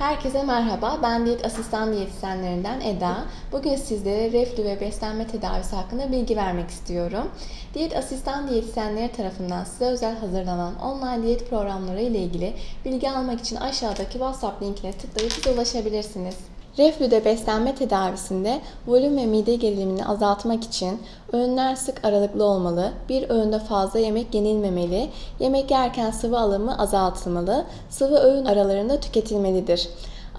Herkese merhaba. Ben diyet asistan diyetisyenlerinden Eda. Bugün sizlere reflü ve beslenme tedavisi hakkında bilgi vermek istiyorum. Diyet asistan diyetisyenleri tarafından size özel hazırlanan online diyet programları ile ilgili bilgi almak için aşağıdaki WhatsApp linkine tıklayıp bize ulaşabilirsiniz. Reflüde beslenme tedavisinde volüm ve mide gerilimini azaltmak için öğünler sık aralıklı olmalı, bir öğünde fazla yemek yenilmemeli, yemek yerken sıvı alımı azaltılmalı, sıvı öğün aralarında tüketilmelidir.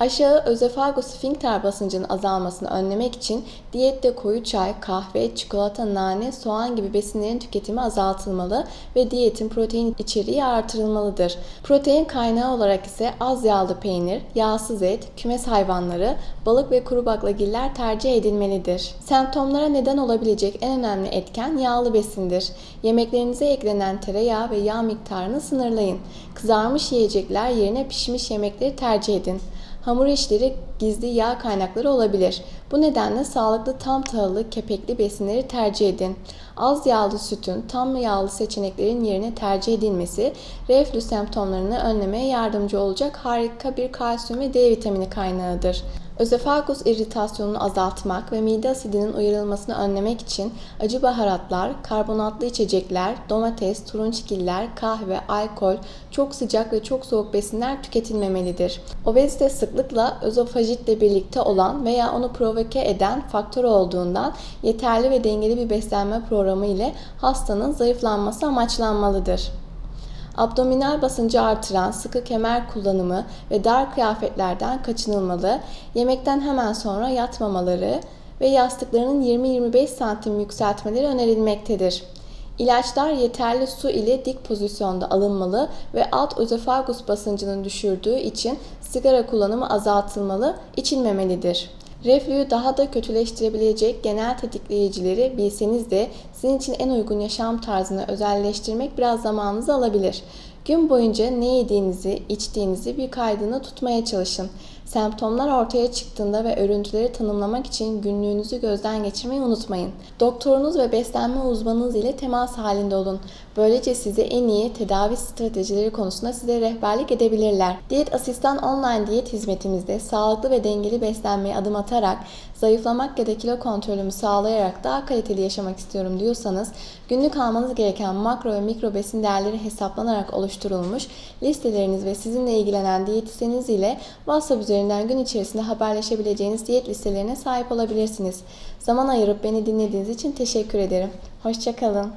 Aşağı özefagus sfinkter basıncının azalmasını önlemek için diyette koyu çay, kahve, çikolata, nane, soğan gibi besinlerin tüketimi azaltılmalı ve diyetin protein içeriği artırılmalıdır. Protein kaynağı olarak ise az yağlı peynir, yağsız et, kümes hayvanları, balık ve kuru baklagiller tercih edilmelidir. Semptomlara neden olabilecek en önemli etken yağlı besindir. Yemeklerinize eklenen tereyağı ve yağ miktarını sınırlayın. Kızarmış yiyecekler yerine pişmiş yemekleri tercih edin. Hamur işleri gizli yağ kaynakları olabilir. Bu nedenle sağlıklı tam tahıllı kepekli besinleri tercih edin. Az yağlı sütün tam yağlı seçeneklerin yerine tercih edilmesi reflü semptomlarını önlemeye yardımcı olacak harika bir kalsiyum ve D vitamini kaynağıdır. Özefagus irritasyonunu azaltmak ve mide asidinin uyarılmasını önlemek için acı baharatlar, karbonatlı içecekler, domates, turunçgiller, kahve, alkol, çok sıcak ve çok soğuk besinler tüketilmemelidir. Obezite sıklıkla özofajitle birlikte olan veya onu provoke eden faktör olduğundan yeterli ve dengeli bir beslenme programı ile hastanın zayıflanması amaçlanmalıdır. Abdominal basıncı artıran sıkı kemer kullanımı ve dar kıyafetlerden kaçınılmalı, yemekten hemen sonra yatmamaları ve yastıklarının 20-25 santim yükseltmeleri önerilmektedir. İlaçlar yeterli su ile dik pozisyonda alınmalı ve alt özofagus basıncının düşürdüğü için sigara kullanımı azaltılmalı, içilmemelidir. Reflüyü daha da kötüleştirebilecek genel tetikleyicileri bilseniz de sizin için en uygun yaşam tarzını özelleştirmek biraz zamanınızı alabilir. Gün boyunca ne yediğinizi, içtiğinizi bir kaydını tutmaya çalışın. Semptomlar ortaya çıktığında ve örüntüleri tanımlamak için günlüğünüzü gözden geçirmeyi unutmayın. Doktorunuz ve beslenme uzmanınız ile temas halinde olun. Böylece size en iyi tedavi stratejileri konusunda size rehberlik edebilirler. Diyet Asistan online diyet hizmetimizde sağlıklı ve dengeli beslenmeye adım atarak zayıflamak ya da kilo kontrolümü sağlayarak daha kaliteli yaşamak istiyorum diyorsanız günlük almanız gereken makro ve mikro besin değerleri hesaplanarak oluşturulmuş listeleriniz ve sizinle ilgilenen diyetisyeniz ile WhatsApp üzerinden gün içerisinde haberleşebileceğiniz diyet listelerine sahip olabilirsiniz. Zaman ayırıp beni dinlediğiniz için teşekkür ederim. Hoşçakalın.